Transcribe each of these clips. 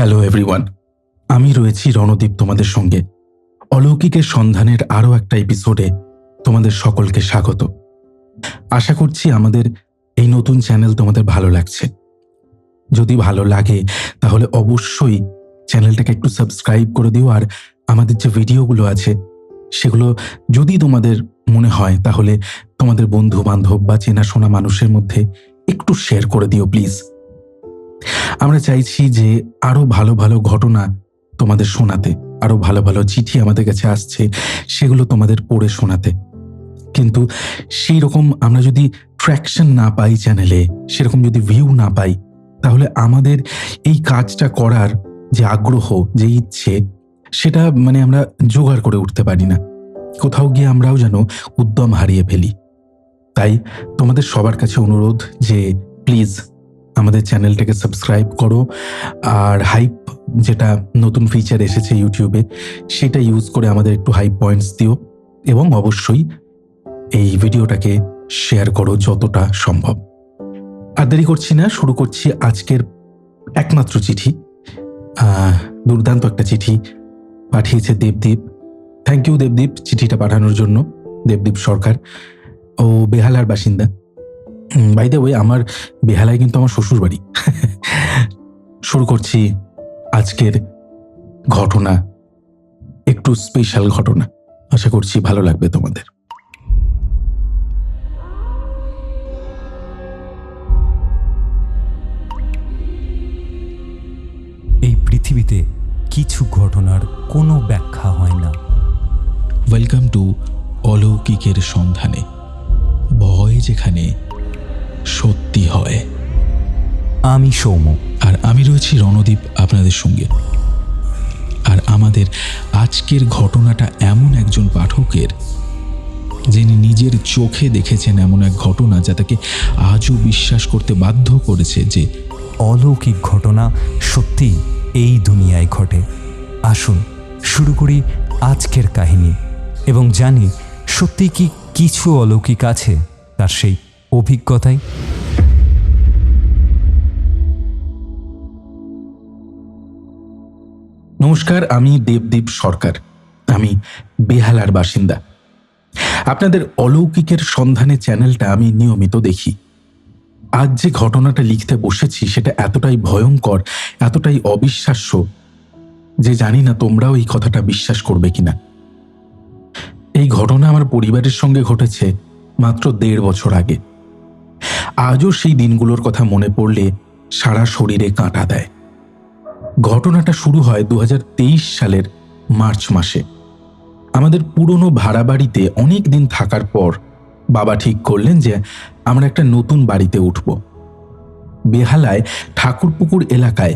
Hello everyone আমি রয়েছি রণদীপ তোমাদের সঙ্গে। অলৌকিকের সন্ধানের আরও একটা এপিসোডে তোমাদের সকলকে স্বাগত। আশা করছি আমাদের এই নতুন চ্যানেল তোমাদের ভালো লাগছে। যদি ভালো লাগে, তাহলে অবশ্যই চ্যানেলটাকে একটু সাবস্ক্রাইব করে দিও, আর আমাদের যে ভিডিওগুলো আছে, সেগুলো যদি তোমাদের মনে হয়, তাহলে তোমাদের বন্ধু বান্ধব বা চেনাশোনা মানুষের মধ্যে একটু শেয়ার করে দিও প্লিজ আমরা চাইছি যে আরও ভালো ভালো ঘটনা তোমাদের শোনাতে, আরও ভালো ভালো চিঠি আমাদের কাছে আসছে, সেগুলো তোমাদের পড়ে শোনাতে। কিন্তু সেই রকম আমরা যদি ট্র্যাকশন না পাই চ্যানেলে সেরকম যদি ভিউ না পাই, তাহলে আমাদের এই কাজটা করার যে আগ্রহ, যে ইচ্ছে, সেটা মানে আমরা জোগাড় করে উঠতে পারি না। কোথাও গিয়ে আমরাও যেন উদ্যম হারিয়ে ফেলি। তাই তোমাদের সবার কাছে অনুরোধ যে প্লিজ আমাদের চ্যানেলটাকে সাবস্ক্রাইব করো। আর হাইপ যেটা নতুন ফিচার এসেছে ইউটিউবে সেটা ইউজ করে আমাদের একটু হাইপ পয়েন্টস দিও এবং অবশ্যই এই ভিডিওটাকে শেয়ার করো যতটা সম্ভব। আর দেরি করছি না, শুরু করছি আজকের একমাত্র চিঠি। দুর্দান্ত একটা চিঠি পাঠিয়েছে দেবদীপ। থ্যাংক ইউ দেবদীপ, চিঠিটা পাঠানোর জন্য। দেবদীপ সরকার। ও বেহালার বাসিন্দা। বাই দ্য ওয়ে আমার বেহালায় কিন্তু আমার শ্বশুর বাড়ি শুরু করছি আজকের ঘটনা। একটু স্পেশাল ঘটনা। আশা করছি ভালো লাগবে তোমাদের। এই পৃথিবীতে কিছু ঘটনার কোনো ব্যাখ্যা হয় না। ওয়েলকাম টু অলৌকিকের সন্ধানে। ভয় যেখানে সত্যি হয়। আমি সৌম আর আমি রয়েছি রণদীপ আপনাদের সঙ্গে। আর আমাদের আজকের ঘটনাটা এমন একজন পাঠকের যিনি নিজের চোখে দেখেছেন এমন এক ঘটনা যা তাকে আজও বিশ্বাস করতে বাধ্য করেছে যে অলৌকিক ঘটনা সত্যি এই দুনিয়ায় ঘটে। আসুন শুরু করি আজকের কাহিনী এবং জানি সত্যি কি কিছু অলৌকিক আছে তার সেই অভিজ্ঞতায়? নমস্কার, আমি দেবদীপ সরকার। আমি বেহালার বাসিন্দা। আপনাদের অলৌকিকের সন্ধানে চ্যানেলটা আমি নিয়মিত দেখি। আজ যে ঘটনাটা লিখতে বসেছি, সেটা এতটাই ভয়ঙ্কর, এতটাই অবিশ্বাস্য যে জানি না তোমরাও এই কথাটা বিশ্বাস করবে কিনা। এই ঘটনা আমার পরিবারের সঙ্গে ঘটেছে মাত্র দেড় বছর আগে। আজও সেই দিনগুলোর কথা মনে পড়লে সারা শরীরে কাঁটা দেয়। ঘটনাটা শুরু হয় দু হাজার তেইশ সালের মার্চ মাসে। আমাদের পুরনো ভাড়া বাড়িতে অনেক দিন থাকার পর বাবা ঠিক করলেন যে আমরা একটা নতুন বাড়িতে উঠব। বেহালায় ঠাকুরপুকুর এলাকায়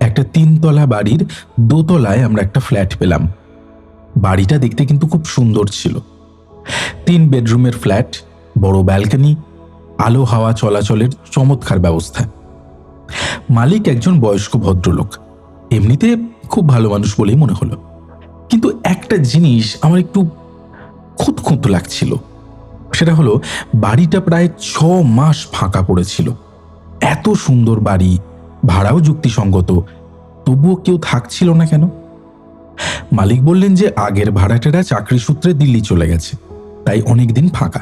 একটা তিনতলা বাড়ির দোতলায় আমরা একটা ফ্ল্যাট পেলাম। বাড়িটা দেখতে কিন্তু খুব সুন্দর ছিল। তিন বেডরুমের ফ্ল্যাট, বড় ব্যালকনি আলো হাওয়া চলাচলের চমৎকার ব্যবস্থা। মালিক একজন বয়স্ক ভদ্রলোক। এমনিতে খুব ভালো মানুষ বলেই মনে হলো। কিন্তু একটা জিনিস আমার একটু খুঁত খুঁত লাগছিল। সেটা হলো বাড়িটা প্রায় ছ মাস ফাঁকা পড়েছিল। এত সুন্দর বাড়ি, ভাড়াও যুক্তিসঙ্গত, তবুও কেউ থাকছিল না কেন? মালিক বললেন যে আগের ভাড়াটেরা চাকরি সূত্রে দিল্লি চলে গেছে, তাই অনেক দিন ফাঁকা।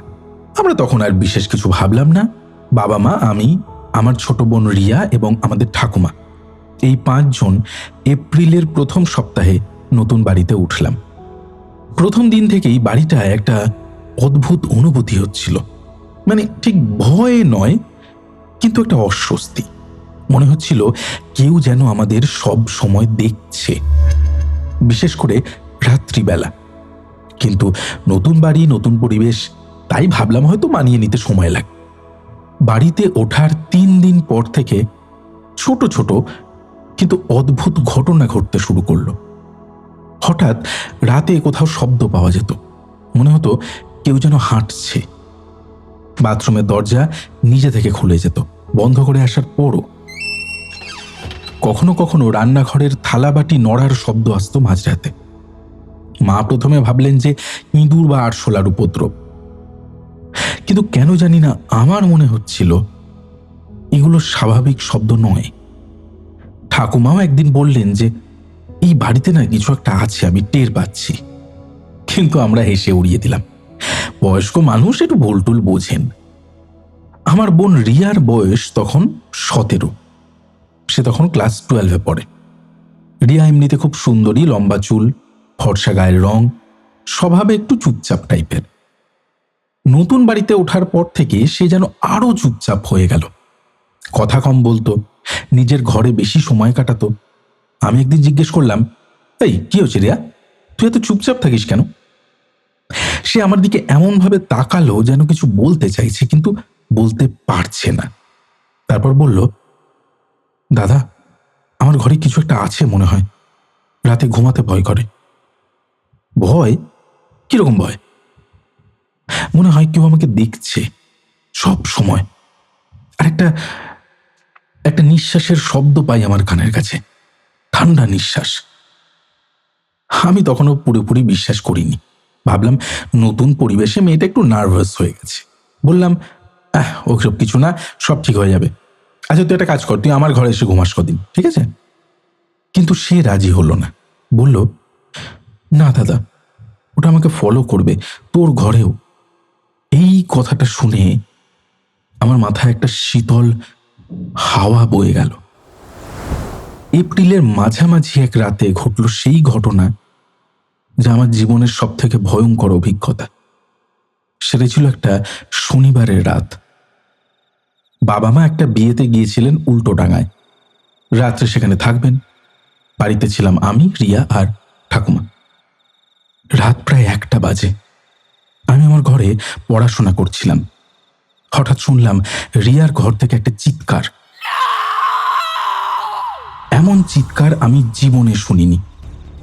আমরা তখন আর বিশেষ কিছু ভাবলাম না। বাবা মা, আমি, আমার ছোট বোন রিয়া এবং আমাদের ঠাকুমা। এই পাঁচজন এপ্রিলের প্রথম সপ্তাহে নতুন বাড়িতে উঠলাম। প্রথম দিন থেকেই বাড়িটা একটা অদ্ভুত অনুভূতি হচ্ছিল। মানে ঠিক ভয় নয়, কিন্তু একটা অস্বস্তি। মনে হচ্ছিল কেউ যেন আমাদের সব সময় দেখছে। বিশেষ করে রাত্রিবেলা। কিন্তু নতুন বাড়ি, নতুন পরিবেশ তাই ভাবলাম হয়তো মানিয়ে নিতে সময় লাগে বাড়িতে ওঠার তিন দিন পর থেকে ছোট ছোট কিন্তু অদ্ভুত ঘটনা ঘটতে শুরু করল। হঠাৎ রাতে কোথাও শব্দ পাওয়া যেত। মনে হতো কেউ যেন হাঁটছে। বাথরুমের দরজা নিজে থেকে খুলে যেত, বন্ধ করে আসার পরও। কখনো কখনো রান্নাঘরের থালাবাটি নড়ার শব্দ আসতো মাঝরাতে। মা প্রথমে ভাবলেন যে ইঁদুর বা আরশোলার উপদ্রব। কিন্তু কেন জানি না আমার মনে হচ্ছিল এগুলো স্বাভাবিক শব্দ নয়। ঠাকুমাও একদিন বললেন যে, এই বাড়িতে না কিছু একটা আছে, আমি টের পাচ্ছি। কিন্তু আমরা হেসে উড়িয়ে দিলাম। বয়স্ক মানুষ একটু ভুলটুল বোঝেন। আমার বোন রিয়ার বয়স তখন সতেরো। সে তখন ক্লাস টুয়েলভে পড়ে। রিয়া এমনিতে খুব সুন্দরী, লম্বা চুল, ফর্সা গায়ের রং, স্বভাবে একটু চুপচাপ টাইপের। নতুন বাড়িতে ওঠার পর থেকে সে যেন আরও চুপচাপ হয়ে গেল। কথা কম বলতো, নিজের ঘরে বেশি সময় কাটাতো। আমি একদিন জিজ্ঞেস করলাম, এই, কি হচ্ছে রিয়া? তুই এত চুপচাপ থাকিস কেন? সে আমার দিকে এমনভাবে তাকালো যেন কিছু বলতে চাইছে, কিন্তু বলতে পারছে না। তারপর বলল, দাদা, আমার ঘরে কিছু একটা আছে মনে হয়। রাতে ঘুমাতে ভয় করে। ভয়? কীরকম ভয়? মনে হয় কেউ আমাকে দেখছে সব সময়। আর একটা একটা নিঃশ্বাসের শব্দ পাই আমার কানের কাছে। ঠান্ডা নিঃশ্বাস। আমি তখনও পুরোপুরি বিশ্বাস করিনি। ভাবলাম নতুন পরিবেশে মেয়েটা একটু নার্ভাস হয়ে গেছে। বললাম, আহ, ওসব কিছু না, সব ঠিক হয়ে যাবে। আচ্ছা তুই একটা কাজ কর, তুই আমার ঘরে এসে ঘুমাস কদিন, ঠিক আছে? কিন্তু সে রাজি হলো না। বলল, না, দাদা, ওটা আমাকে ফলো করবে, তোর ঘরেও। এই কথাটা শুনে আমার মাথায় একটা শীতল হাওয়া বয়ে গেল। এপ্রিলের মাঝামাঝি এক রাতে ঘটল সেই ঘটনা যা আমার জীবনের সব থেকে ভয়ঙ্কর অভিজ্ঞতা। সেটা ছিল একটা শনিবারের রাত। বাবা মা একটা বিয়েতে গিয়েছিলেন উল্টো ডাঙায়। রাত্রে সেখানে থাকবেন। বাড়িতে ছিলাম আমি, রিয়া আর ঠাকুমা। রাত প্রায় একটা বাজে। আমি আমার ঘরে পড়াশোনা করছিলাম। হঠাৎ শুনলাম রিয়ার ঘর থেকে একটা চিৎকার। এমন চিৎকার আমি জীবনে শুনিনি।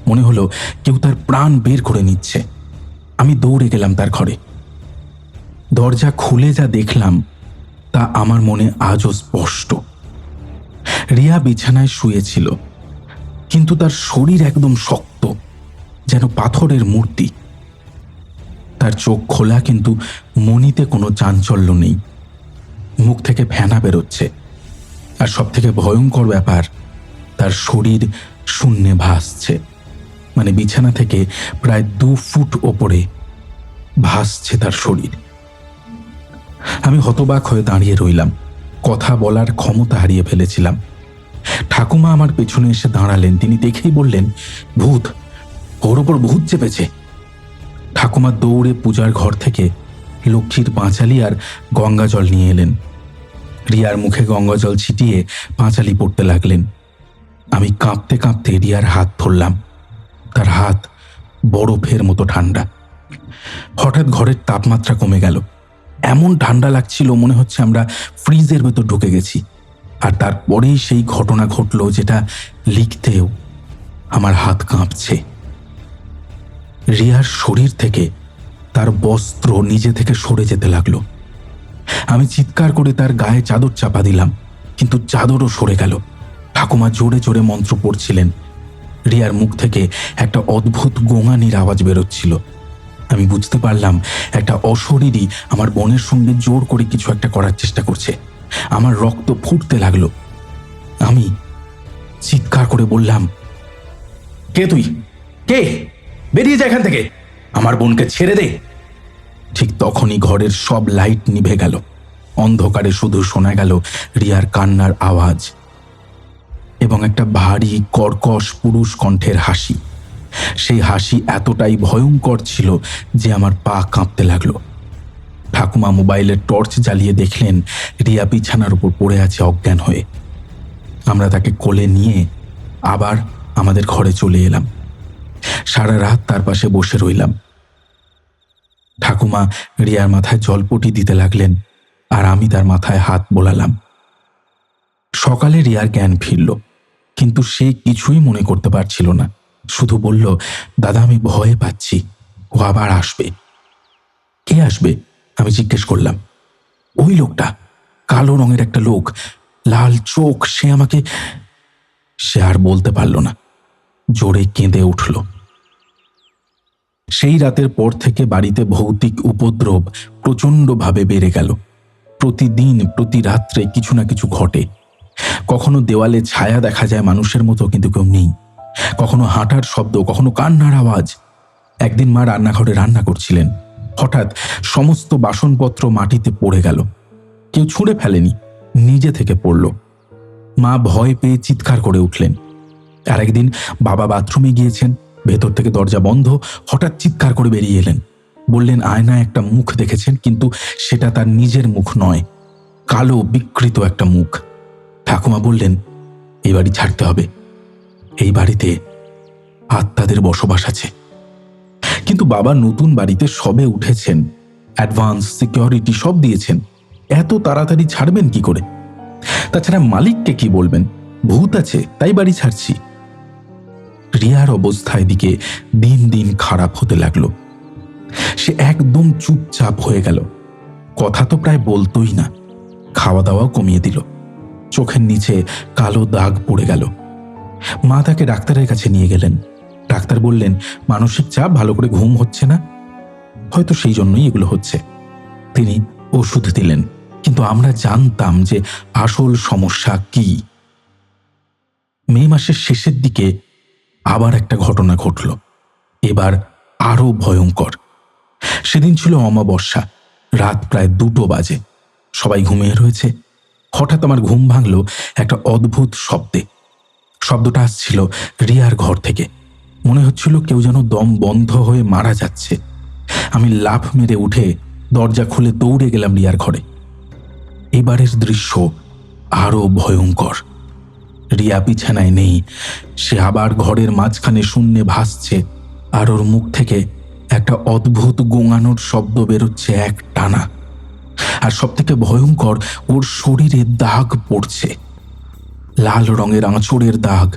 মনে হলো কেউ তার প্রাণ বের করে নিচ্ছে। আমি দৌড়ে গেলাম তার ঘরে। দরজা খুলে যা দেখলাম, তা আমার মনে আজও স্পষ্ট। রিয়া বিছানায় শুয়েছিল, কিন্তু তার শরীর একদম শক্ত, যেন পাথরের মূর্তি। তার চোখ খোলা, কিন্তু মনিতে কোনো চাঞ্চল্য নেই। মুখ থেকে ফেনা বেরোচ্ছে। আর সব থেকে ভয়ঙ্কর ব্যাপার, তার শরীর শূন্যে ভাসছে। মানে বিছানা থেকে প্রায় দু ফুট ওপরে ভাসছে তার শরীর। আমি হতবাক হয়ে দাঁড়িয়ে রইলাম। কথা বলার ক্ষমতা হারিয়ে ফেলেছিলাম। ঠাকুমা আমার পেছনে এসে দাঁড়ালেন। তিনি দেখেই বললেন, ভূত, ওর ওপর ভূত চেপেছে। ঠাকুমা দৌড়ে পূজার ঘর থেকে লক্ষ্মীর পাঁচালি আর গঙ্গা জল নিয়ে এলেন। রিয়ার মুখে গঙ্গা জল ছিটিয়ে পাঁচালি পড়তে লাগলেন। আমি কাঁপতে কাঁপতে রিয়ার হাত ধরলাম। তার হাত বরফের মতো ঠান্ডা। হঠাৎ ঘরের তাপমাত্রা কমে গেল। এমন ঠান্ডা লাগছিল মনে হচ্ছে আমরা ফ্রিজের ভেতর ঢুকে গেছি। আর তারপরেই সেই ঘটনা ঘটলো যেটা লিখতেও আমার হাত কাঁপছে। রিয়ার শরীর থেকে তার বস্ত্র নিজে থেকে সরে যেতে লাগল। আমি চিৎকার করে তার গায়ে চাদর চাপা দিলাম, কিন্তু চাদরও সরে গেল। ঠাকুমা জোরে জোরে মন্ত্র পড়ছিলেন। রিয়ার মুখ থেকে একটা অদ্ভুত গোঙানির আওয়াজ বেরোচ্ছিল। আমি বুঝতে পারলাম একটা অশরীরই আমার বোনের সঙ্গে জোর করে কিছু একটা করার চেষ্টা করছে। আমার রক্ত ফুটতে লাগল। আমি চিৎকার করে বললাম, কে তুই? কে? বেরিয়ে যা এখান থেকে। আমার বোনকে ছেড়ে দে। ঠিক তখনই ঘরের সব লাইট নিভে গেল। অন্ধকারে শুধু শোনা গেল রিয়ার কান্নার আওয়াজ এবং একটা ভারী, কর্কশ পুরুষ কণ্ঠের হাসি। সেই হাসি এতটাই ভয়ঙ্কর ছিল যে আমার পা কাঁপতে লাগল। ঠাকুমা মোবাইলের টর্চ জ্বালিয়ে দেখলেন রিয়া বিছানার উপর পড়ে আছে অজ্ঞান হয়ে। আমরা তাকে কোলে নিয়ে আবার আমাদের ঘরে চলে এলাম। সারা রাত তার পাশে বসে রইলাম। ঠাকুমা রিয়ার মাথায় জলপটি দিতে লাগলেন আর আমি তার মাথায় হাত বোলালাম। সকালে রিয়ার জ্ঞান ফিরল, কিন্তু সে কিছুই মনে করতে পারছিল না। শুধু বলল, দাদা, আমি ভয়ে পাচ্ছি, ও আবার আসবে। কে আসবে? আমি জিজ্ঞেস করলাম। ওই লোকটা, কালো রঙের একটা লোক, লাল চোখ, সে আমাকে সে আর বলতে পারল না। জোরে কেঁদে উঠল। সেই রাতের পর থেকে বাড়িতে ভৌতিক উপদ্রব প্রচণ্ডভাবে বেড়ে গেল। প্রতিদিন, প্রতি রাত্রে কিছু না কিছু ঘটে। কখনো দেওয়ালে ছায়া দেখা যায় মানুষের মতো, কিন্তু কেউ নেই। কখনো হাঁটার শব্দ, কখনো কান্নার আওয়াজ। একদিন মা রান্নাঘরে রান্না করছিলেন। হঠাৎ সমস্ত বাসনপত্র মাটিতে পড়ে গেল। কেউ ছুঁড়ে ফেলেনি, নিজে থেকে পড়ল। মা ভয় পেয়ে চিৎকার করে উঠলেন। আর একদিন বাবা বাথরুমে গিয়েছেন। ভেতর থেকে দরজা বন্ধ। হঠাৎ চিৎকার করে বেরিয়ে এলেন। বললেন, আয়নায় একটা মুখ দেখেছেন, কিন্তু সেটা তার নিজের মুখ নয়। কালো, বিকৃত একটা মুখ। ঠাকুমা বললেন, এই বাড়ি ছাড়তে হবে। এই বাড়িতে আত্মাদের বসবাস আছে। কিন্তু বাবা নতুন বাড়িতে সবে উঠেছেন। অ্যাডভান্স, সিকিউরিটি সব দিয়েছেন। এত তাড়াতাড়ি ছাড়বেন কি করে? তাছাড়া মালিককে কি বলবেন? ভূত আছে, তাই বাড়ি ছাড়ছি। রিয়ার অবস্থায় দিকে দিন দিন খারাপ হতে লাগল। সে একদম চুপচাপ হয়ে গেল। কথা তো প্রায় বলতোই না। খাওয়া দাওয়াও কমিয়ে দিল। চোখের নিচে কালো দাগ পড়ে গেল। মা তাকে ডাক্তারের কাছে নিয়ে গেলেন। ডাক্তার বললেন, মানসিক চাপ ভালো করে ঘুম হচ্ছে না? হয়তো সেই জন্যই এগুলো হচ্ছে। তিনি ওষুধ দিলেন। কিন্তু আমরা জানতাম যে আসল সমস্যা কি। মে মাসের শেষের দিকে আবার একটা ঘটনা ঘটল। এবার আরও ভয়ঙ্কর। সেদিন ছিল অমাবস্যা, রাত প্রায় দুটো বাজে। সবাই ঘুমিয়ে রয়েছে। হঠাৎ আমার ঘুম ভাঙল একটা অদ্ভুত শব্দে। শব্দটা আসছিল রিয়ার ঘর থেকে। মনে হচ্ছিল কেউ যেন দম বন্ধ হয়ে মারা যাচ্ছে। আমি লাফ মেরে উঠে দরজা খুলে দৌড়ে গেলাম রিয়ার ঘরে। এবারের দৃশ্য আরও ভয়ঙ্কর। রিয়া বিছানায় নেই। সে আবার ঘরের মাঝখানে শূন্যে ভাসছে আর ওর মুখ থেকে একটা অদ্ভুত গোঙানোর শব্দ বেরোচ্ছে এক টানা। আর সব থেকে ভয়ঙ্কর, ওর শরীরে দাগ পড়ছে। লাল রঙের আঁচড়ের দাগ,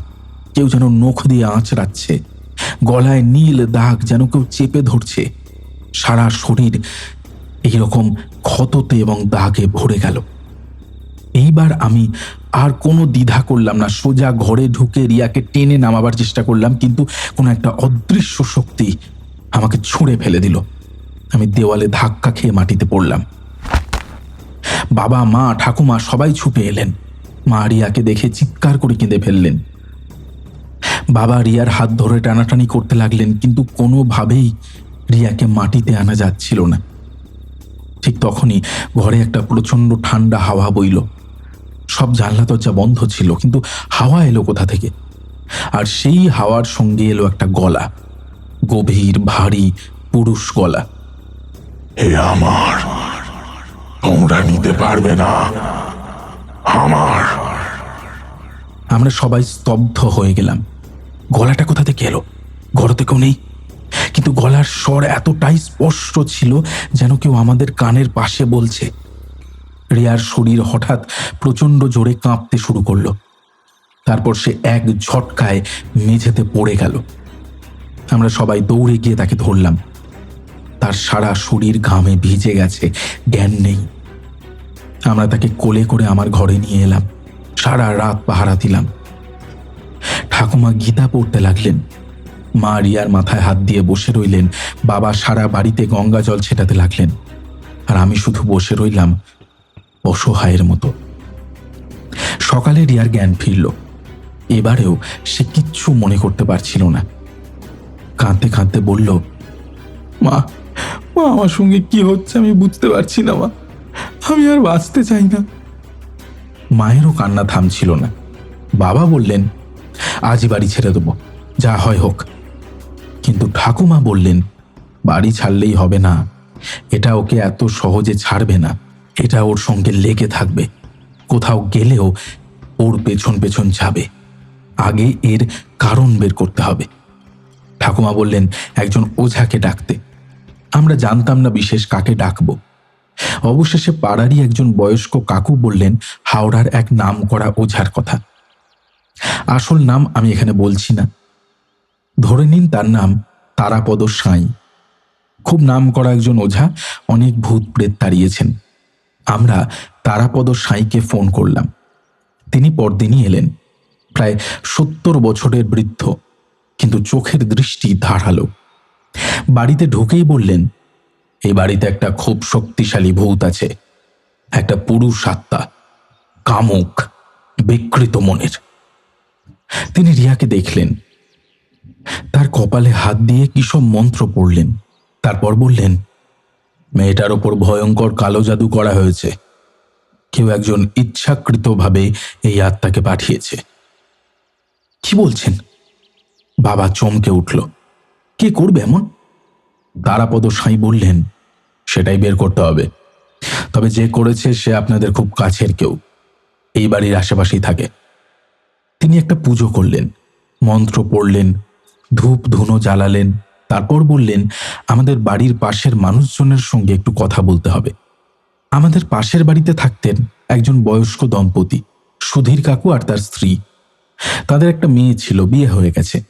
কেউ যেন নখ দিয়ে আঁচড়াচ্ছে। গলায় নীল দাগ যেন কেউ চেপে ধরছে। সারা শরীর এইরকম ক্ষততে এবং দাগে ভরে গেল। এইবার আমি আর কোনো দ্বিধা করলাম না। সোজা ঘরে ঢুকে রিয়াকে টেনে নামাবার চেষ্টা করলাম, কিন্তু কোনো একটা অদৃশ্য শক্তি আমাকে ছুঁড়ে ফেলে দিল। আমি দেওয়ালে ধাক্কা খেয়ে মাটিতে পড়লাম। বাবা, মা, ঠাকুমা সবাই ছুটে এলেন। মা রিয়াকে দেখে চিৎকার করে কেঁদে ফেললেন। বাবা রিয়ার হাত ধরে টানাটানি করতে লাগলেন, কিন্তু কোনোভাবেই রিয়াকে মাটিতে আনা যাচ্ছিল না। ঠিক তখনই ঘরে একটা প্রচণ্ড ঠান্ডা হাওয়া বইল। সব জানলা দরজা বন্ধ ছিল কিন্তু হাওয়া এলো কোথা থেকে? আর সেই হাওয়ার সঙ্গে এলো একটা গলা গভীর ভারী পুরুষ গলা। হে আমার তোমরা নিতে পারবে না। আমার। আমরা সবাই স্তব্ধ হয়ে গেলাম। গলাটা কোথা থেকে এলো? ঘরতে কেউ নেই। কিন্তু গলার স্বর এতটাই স্পষ্ট ছিল যেন কেউ আমাদের কানের পাশে বলছে রিয়ার শরীর হঠাৎ প্রচণ্ড জোরে কাঁপতে শুরু করল। তারপর সে এক ঝটকায় মেঝেতে পড়ে গেল। আমরা সবাই দৌড়ে গিয়ে তাকে ধরলাম। তার সারা শরীর ঘামে ভিজে গেছে, জ্ঞান নেই। আমরা তাকে কোলে করে আমার ঘরে নিয়ে এলাম, সারা রাত পাহারা দিলাম। ঠাকুমা গীতা পড়তে লাগলেন। মা রিয়ার মাথায় হাত দিয়ে বসে রইলেন, বাবা সারা বাড়িতে গঙ্গা জল ছেটাতে লাগলেন। আর আমি শুধু বসে রইলাম অসহায়ের মতো। সকালে রিয়ার জ্ঞান ফিরল। এবারেও সে কিচ্ছু মনে করতে পারছিল না। কাঁদতে কাঁদতে বলল, মা মা, আমার সঙ্গে কি হচ্ছে আমি বুঝতে পারছি না, মা। আমি আর বাঁচতে চাই না। মায়েরও কান্না থামছিল না। বাবা বললেন, আজই বাড়ি ছেড়ে দেবো, যা হয় হোক। কিন্তু ঠাকুমা বললেন, বাড়ি ছাড়লেই হবে না। এটা ওকে এত সহজে ছাড়বে না। এটা ওর সঙ্গে লেগে থাকবে। কোথাও গেলেও ওর পেছন পেছন যাবে। আগে এর কারণ বের করতে হবে। ঠাকুমা বললেন, একজন ওঝাকে ডাকতে। আমরা জানতাম না বিশেষ কাকে ডাকবো। অবশেষে পাড়ারই একজন বয়স্ক কাকু বললেন, হাওড়ার এক নাম করা ওঝার কথা। আসল নাম আমি এখানে বলছি না। ধরে নিন তার নাম তারাপদ সাঁই। খুব নাম করা একজন ওঝা অনেক ভূত প্রেত তাড়িয়েছেন। আমরা তারাপদ সাঁইকে ফোন করলাম। তিনি পরদিনই এলেন। প্রায় সত্তর বছরের বৃদ্ধ, কিন্তু চোখের দৃষ্টি ধারালো। বাড়িতে ঢুকেই বললেন এই বাড়িতে একটা খুব শক্তিশালী ভূত আছে। একটা পুরুষ আত্মা, কামুক, বিকৃত মনের। তিনি রিয়াকে দেখলেন। তার কপালে হাত দিয়ে কি সব মন্ত্র পড়লেন, তারপর বললেন মেয়েটার ওপর ভয়ঙ্কর কালো জাদু করা হয়েছে। কেউ একজন ইচ্ছাকৃতভাবে এই আত্মাকে পাঠিয়েছে। কি বলছেন? বাবা চমকে উঠল। কে করবে এমন? তারাপদ সাঁই বললেন, সেটাই বের করতে হবে। তবে যে করেছে সে আপনাদের খুব কাছের কেউ। এই বাড়ির আশেপাশেই থাকে। তিনি একটা পুজো করলেন। মন্ত্র পড়লেন, ধূপ ধুনো জ্বালালেন তারপর বললেন, আমাদের বাড়ির পাশের মানুষজনের সঙ্গে একটু কথা বলতে হবে। আমাদের পাশের বাড়িতে থাকতেন একজন বয়স্ক দম্পতি, সুধীর কাকু আর তার স্ত্রী। তাদের একটা মেয়ে ছিল, বিয়ে হয়ে গেছে।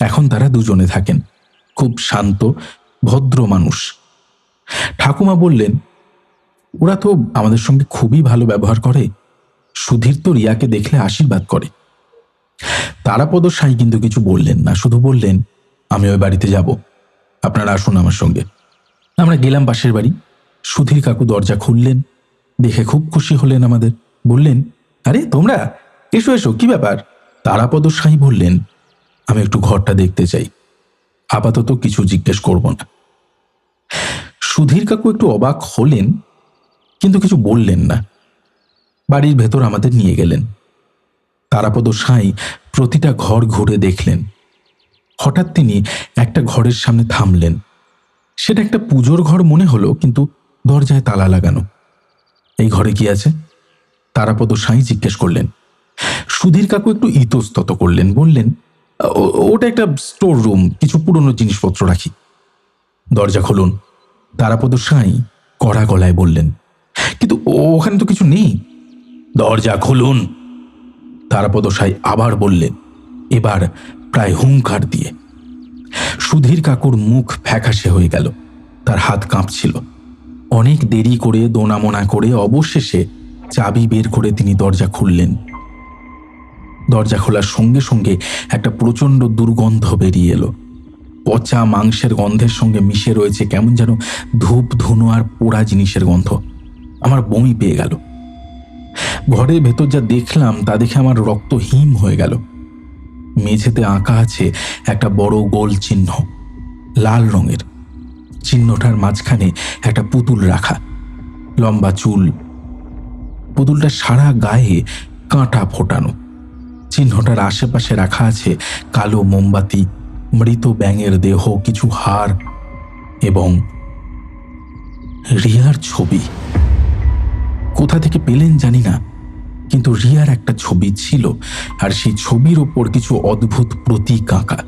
এখন তারা দুজনে থাকেন। খুব শান্ত, ভদ্র মানুষ। ঠাকুমা বললেন, ওরা তো আমাদের সঙ্গে খুবই ভালো ব্যবহার করে। সুধীর তো রিয়াকে দেখলে আশীর্বাদ করে। তারাপদ সাঁই কিন্তু কিছু বললেন না, শুধু বললেন আমি ওই বাড়িতে যাব। আপনারা আসুন আমার সঙ্গে। আমরা গেলাম পাশের বাড়ি। সুধীর কাকু দরজা খুললেন। দেখে খুব খুশি হলেন আমাদের। বললেন, আরে, তোমরা, এসো এসো, কি ব্যাপার? তারাপদ সাঁই বললেন, আমি একটু ঘরটা দেখতে চাই। আপাতত কিছু জিজ্ঞেস করব না। সুধীর কাকু একটু অবাক হলেন, কিন্তু কিছু বললেন না। বাড়ির ভেতর আমাদের নিয়ে গেলেন। তারাপদ সাঁই প্রতিটা ঘর ঘুরে দেখলেন। হঠাৎ তিনি একটা ঘরের সামনে থামলেন। সেটা একটা পুজোর ঘর মনে হলো, কিন্তু দরজায় তালা লাগানো। এই ঘরে কি আছে? তারাপদ সাঁই জিজ্ঞেস করলেন। সুধীর কাকু একটু ইতস্তত করলেন, বললেন, "ও- ওটা একটা স্টোর রুম, কিছু পুরনো জিনিসপত্র রাখি। দরজা খুলুন। তারাপদ সাঁই কড়া গলায় বললেন, কিন্তু ওখানে তো কিছু নেই। দরজা খুলুন, তারাপদ সাঁই আবার বললেন, এবার প্রায় হুঙ্কার দিয়ে। সুধীর কাকুর মুখ ফ্যাকাশে হয়ে গেল। তার হাত কাঁপছিল। অনেক দেরি করে দোনামোনা করে অবশেষে চাবি বের করে তিনি দরজা খুললেন। দরজা খোলার সঙ্গে সঙ্গে একটা প্রচণ্ড দুর্গন্ধ বেরিয়ে এলো। পচা মাংসের গন্ধের সঙ্গে মিশে রয়েছে কেমন যেন ধূপ, ধুনো আর পোড়া জিনিসের গন্ধ। আমার বমি পেয়ে গেল। ঘরের ভেতর যা দেখলাম তা দেখে আমার রক্ত হিম হয়ে গেল। মেঝেতে আঁকা আছে একটা বড় গোল চিহ্ন, লাল রঙের। চিহ্নটার মাঝখানে একটা পুতুল রাখা, লম্বা চুল। পুতুলটা সারা গায়ে কাঁটা ফোটানো। চিহ্নটার আশেপাশে রাখা আছে কালো মোমবাতি, মৃত ব্যাঙের দেহ, কিছু হার এবং রিয়ার ছবি। কোথা থেকে পেলেন জানি না। কিন্তু রিয়ার একটা ছবি ছিল, আর সেই ছবির ওপর কিছু অদ্ভুত প্রতীক আঁকা।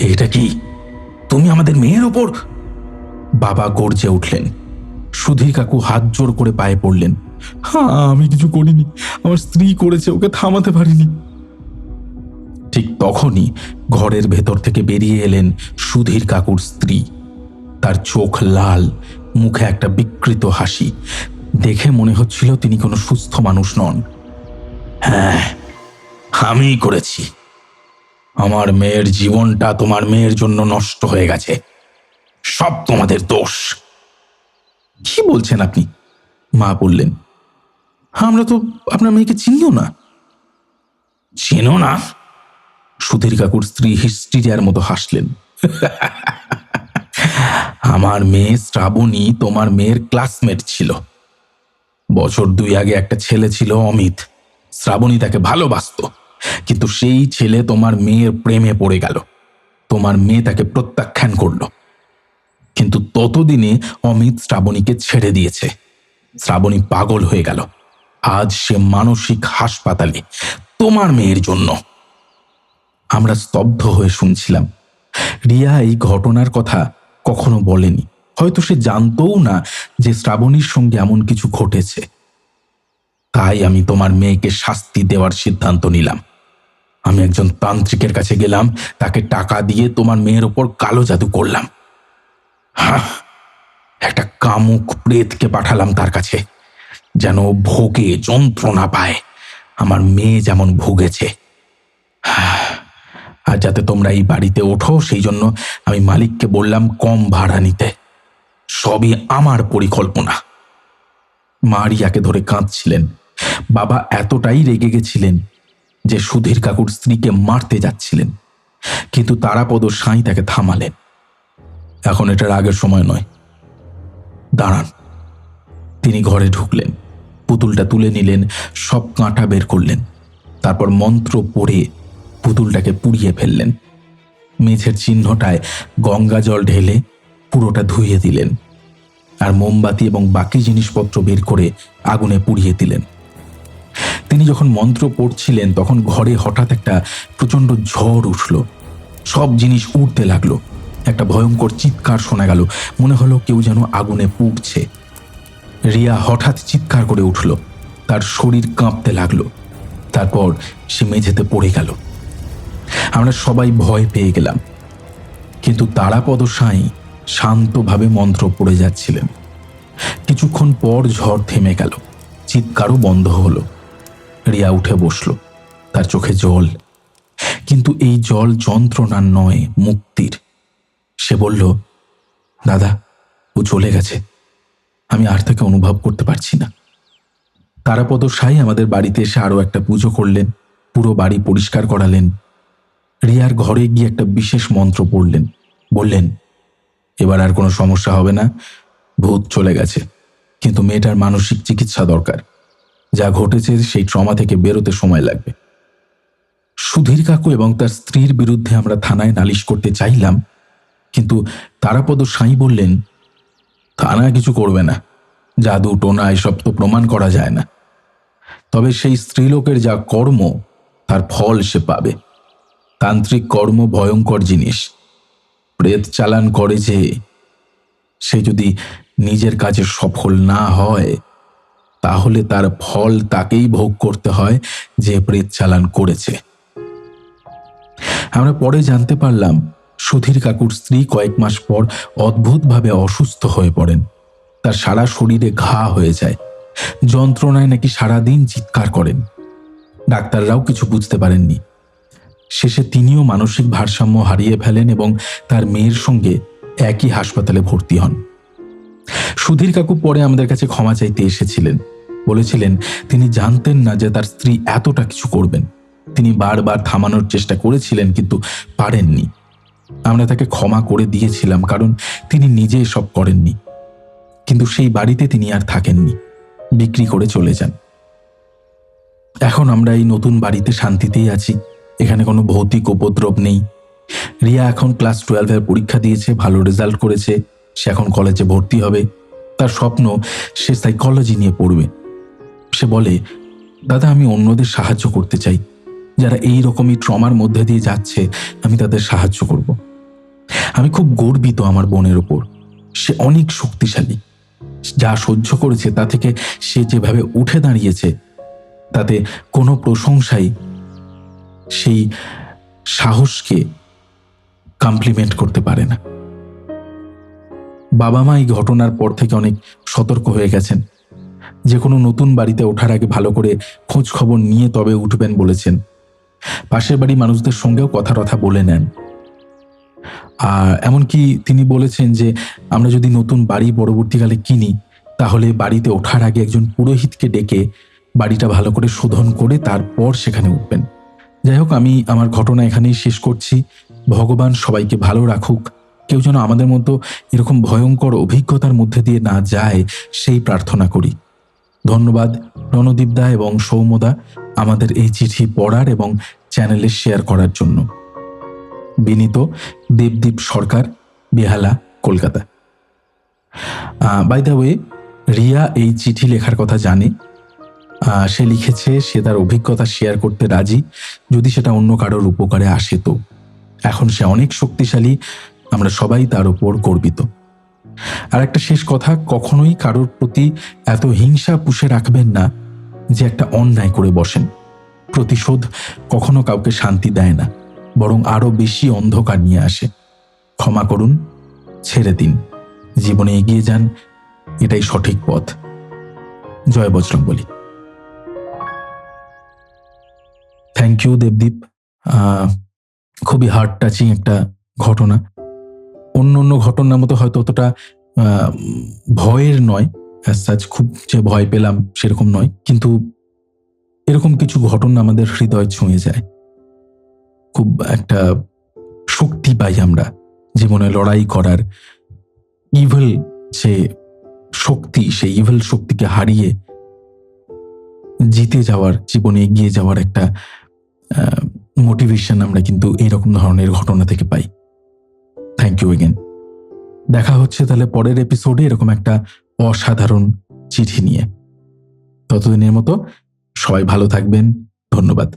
এটা কি? তুমি আমাদের মেয়ের ওপর? বাবা গর্জে উঠলেন। সুধীর কাকু হাত জোর করে পায়ে পড়লেন। হ্যাঁ আমি কিছু করিনি। আমার স্ত্রী করেছে, ওকে থামাতে পারিনি। ঠিক তখনই ঘরের ভেতর থেকে বেরিয়ে এলেন সুধীর কাকুর স্ত্রী। তার চোখ লাল, মুখে একটা বিকৃত হাসি। দেখে মনে হচ্ছিল তিনি কোনো সুস্থ মানুষ নন। হ্যাঁ আমিই করেছি। আমার মেয়ের জীবনটা তোমার মেয়ের জন্য নষ্ট হয়ে গেছে। সব তোমাদের দোষ। কি বলছেন আপনি? মা বললেন, আমরা তো আপনার মেয়েকে চিনিও না। চেনো না? সুধীর কাকুর স্ত্রী হিস্ট্রিয়ার মতো হাসলেন। আমার মেয়ে শ্রাবণী তোমার মেয়ের ক্লাসমেট ছিল। বছর দুই আগে একটা ছেলে ছিল অমিত। শ্রাবণী তাকে ভালোবাসতো। কিন্তু সেই ছেলে তোমার মেয়ের প্রেমে পড়ে গেল। তোমার মেয়ে তাকে প্রত্যাখ্যান করল। কিন্তু ততদিনে অমিত শ্রাবণীকে ছেড়ে দিয়েছে। শ্রাবণী পাগল হয়ে গেল। আজ সে মানসিক হাসপাতালে তোমার মেয়ের জন্য। আমরা স্তব্ধ হয়ে শুনছিলাম। রিয়া এই ঘটনার কথা কখনো বলেনি। হয়তো সে জানতও না যে শ্রাবণীর সঙ্গে এমন কিছু ঘটেছে। তাই আমি তোমার মেয়েকে শাস্তি দেওয়ার সিদ্ধান্ত নিলাম। আমি একজন তান্ত্রিকের কাছে গেলাম তাকে টাকা দিয়ে তোমার মেয়ের ওপর কালো জাদু করলাম। হাহ, একটা কামুক প্রেতকে পাঠালাম তার কাছে যেন ভোগে যন্ত্রণা পায়। আমার মেয়ে যেমন ভুগেছে। আর যাতে তোমরা এই বাড়িতে ওঠো সেই জন্য আমি মালিককে বললাম কম ভাড়া নিতে। সবই আমার পরিকল্পনা। মা রিয়াকে ধরে কাঁদছিলেন। বাবা এতটাই রেগে গেছিলেন যে সুধীর কাকুর স্ত্রীকে মারতে যাচ্ছিলেন। কিন্তু তারাপদ সাঁই তাকে থামালেন। এখন এটার আগের সময় নয়। দাঁড়ান। তিনি ঘরে ঢুকলেন। পুতুলটা তুলে নিলেন, সব কাঁটা বের করলেন। তারপর মন্ত্র পড়ে পুতুলটাকে পুড়িয়ে ফেললেন। মেঝের চিহ্নটায় গঙ্গা জল ঢেলে পুরোটা ধুইয়ে দিলেন। আর মোমবাতি এবং বাকি জিনিসপত্র বের করে আগুনে পুড়িয়ে দিলেন। তিনি যখন মন্ত্র পড়ছিলেন, তখন ঘরে হঠাৎ একটা প্রচণ্ড ঝড় উঠল। সব জিনিস উড়তে লাগল। একটা ভয়ঙ্কর চিৎকার শোনা গেল। মনে হলো কেউ যেন আগুনে পুড়ছে। রিয়া হঠাৎ চিৎকার করে উঠল। তার শরীর কাঁপতে লাগল। তারপর সে মেঝেতে পড়ে গেল। আমরা সবাই ভয় পেয়ে গেলাম। কিন্তু তারাপদ সাঁই শান্তভাবে মন্ত্র পড়ে যাচ্ছিলেন। কিছুক্ষণ পর ঝড় থেমে গেল। চিৎকারও বন্ধ হলো। রিয়া উঠে বসল। তার চোখে জল। কিন্তু এই জল যন্ত্রণার নয়, মুক্তির। সে বলল, দাদা, ও চলে গেছে। আমি আর তাকে অনুভব করতে পারছি না। তারাপদ সাই আমাদের বাড়িতে এসে আরও একটা পুজো করলেন, পুরো বাড়ি পরিষ্কার করালেন। রিয়ার ঘরে গিয়ে একটা বিশেষ মন্ত্র পড়লেন। বললেন এবার আর কোনো সমস্যা হবে না। ভূত চলে গেছে। কিন্তু মেয়েটার মানসিক চিকিৎসা দরকার। যা ঘটেছে সেই ট্রমা থেকে বেরোতে সময় লাগবে। সুধীর কাকু এবং তার স্ত্রীর বিরুদ্ধে আমরা থানায় নালিশ করতে চাইলাম। কিন্তু তারাপদ সাঁই বললেন থানা কিছু করবে না। জাদু, টোনা, এসব তো প্রমাণ করা যায় না। তবে সেই স্ত্রীলোকের যা কর্ম, তার ফল সে পাবে। তান্ত্রিক কর্ম ভয়ঙ্কর জিনিস। প্রেত চালান করে যে সে যদি নিজের কাজে সফল না হয়, তাহলে তার ফল তাকেই ভোগ করতে হয় যে প্রেত চালান করেছে। আমরা পরে জানতে পারলাম, সুধীর কাকুর স্ত্রী কয়েক মাস পর অদ্ভুতভাবে অসুস্থ হয়ে পড়েন। তার সারা শরীরে ঘা হয়ে যায়। যন্ত্রণায় নাকি সারাদিন চিৎকার করেন। ডাক্তাররাও কিছু বুঝতে পারেননি। শেষে তিনিও মানসিক ভারসাম্য হারিয়ে ফেলেন এবং তার মেয়ের সঙ্গে একই হাসপাতালে ভর্তি হন। সুধীর কাকু পরে আমাদের কাছে ক্ষমা চাইতে এসেছিলেন। বলেছিলেন, তিনি জানতেন না যে তার স্ত্রী এতটা কিছু করবেন। তিনি বারবার থামানোর চেষ্টা করেছিলেন, কিন্তু পারেননি। আমরা তাকে ক্ষমা করে দিয়েছিলাম, কারণ তিনি নিজে সব করেননি। কিন্তু সেই বাড়িতে তিনি আর থাকেননি। বিক্রি করে চলে যান। এখন আমরা এই নতুন বাড়িতে শান্তিতেই আছি। এখানে কোনো ভৌতিক উপদ্রব নেই। রিয়া এখন ক্লাস টুয়েলভের পরীক্ষা দিয়েছে, ভালো রেজাল্ট করেছে, সে এখন কলেজে ভর্তি হবে। তার স্বপ্ন, সে সাইকোলজি নিয়ে পড়বে। সে বলে, দাদা, আমি অন্যদের সাহায্য করতে চাই। যারা এই রকমই ট্রমার মধ্যে দিয়ে যাচ্ছে, আমি তাদের সাহায্য করব। আমি খুব গর্বিত আমার বোনের ওপর। সে অনেক শক্তিশালী। যা সহ্য করেছে, তা থেকে সে যেভাবে উঠে দাঁড়িয়েছে, তাতে কোনো প্রশংসাই সেই সাহসকে কমপ্লিমেন্ট করতে পারে না। বাবা মা এই ঘটনার পর থেকে অনেক সতর্ক হয়ে গেছেন। যে কোনো নতুন বাড়িতে ওঠার আগে ভালো করে খোঁজ খবর নিয়ে তবে উঠবেন বলেছেন। পাশের বাড়ি মানুষদের সঙ্গেও কথা কথা বলে নেন। আর এমনকি তিনি বলেছেন যে, আমরা যদি নতুন বাড়ি পরবর্তীকালে কিনি, তাহলে বাড়িতে ওঠার আগে একজন পুরোহিতকে ডেকে বাড়িটা ভালো করে শোধন করে তারপর সেখানে উঠবেন। যাই হোক আমি আমার ঘটনা এখানেই শেষ করছি। ভগবান সবাইকে ভালো রাখুক। কেউ যেন আমাদের মতো এরকম ভয়ঙ্কর অভিজ্ঞতার মধ্যে দিয়ে না যায়, সেই প্রার্থনা করি। ধন্যবাদ রণদীপদা এবং সৌমদা আমাদের এই চিঠি পড়ার এবং চ্যানেলে শেয়ার করার জন্য। বিনীত, Debdeep Sarkar, Behala, Kolkata. By the way Riya এই চিঠি লেখার কথা জানে। সে লিখেছে, সে তার অভিজ্ঞতা শেয়ার করতে রাজি, যদি সেটা অন্য কারোর উপকারে আসে তো। এখন সে অনেক শক্তিশালী, আমরা সবাই তার উপর গর্বিত। আর একটা শেষ কথা, কখনোই কারোর প্রতি এত হিংসা পুষে রাখবেন না যে একটা অন্যায় করে বসেন। প্রতিশোধ কখনো কাউকে শান্তি দেয় না, বরং আরও বেশি অন্ধকার নিয়ে আসে। ক্ষমা করুন, ছেড়ে দিন, জীবনে এগিয়ে যান, এটাই সঠিক পথ। জয় বজরং বলি থ্যাংক ইউ দেবদীপ খুবই হার্ট টাচিং একটা ঘটনা। অন্য অন্য ঘটনার মতো হয়তো অতটা ভয়ের নয়। অ্যাজ such, খুব যে ভয় পেলাম সেরকম নয়। কিন্তু এরকম কিছু ঘটনা আমাদের হৃদয় ছুঁয়ে যায়। খুব একটা শক্তি পাই আমরা জীবনে লড়াই করার ইভেল যে শক্তি, সেই ইভেল শক্তিকে হারিয়ে জিতে যাওয়ার, জীবনে এগিয়ে যাওয়ার একটা মোটিভেশন আমরা কিন্তু এইরকম ধরনের ঘটনা থেকে পাই। থ্যাংক ইউ এগেন দেখা হচ্ছে তাহলে পরের এপিসোডে এরকম একটা অসাধারণ চিঠি নিয়ে। ততদিনের মতো সবাই ভালো থাকবেন। ধন্যবাদ।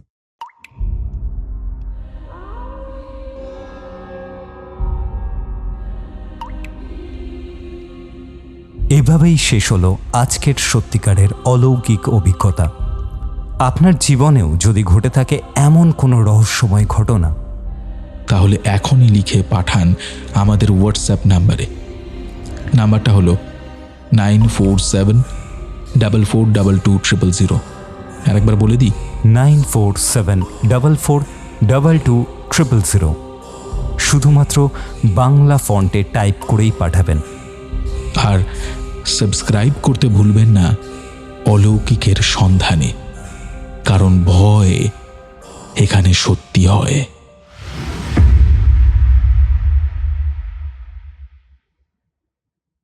এভাবেই শেষ হলো আজকের সত্যিকারের অলৌকিক অভিজ্ঞতা। আপনার জীবনেও যদি ঘটে থাকে এমন কোনো রহস্যময় ঘটনা তাহলে এখনই লিখে পাঠান আমাদের হোয়াটসঅ্যাপ নাম্বারে। নাম্বারটা হলো nine four seven double four double two triple zero আরেকবার বলে দিই। Nine four seven double four double two triple zero শুধুমাত্র বাংলা ফন্টে টাইপ করেই পাঠাবেন। আর সাবস্ক্রাইব করতে ভুলবেন না অলৌকিকের সন্ধানে। কারণ ভয় এখানে সত্যি হয়।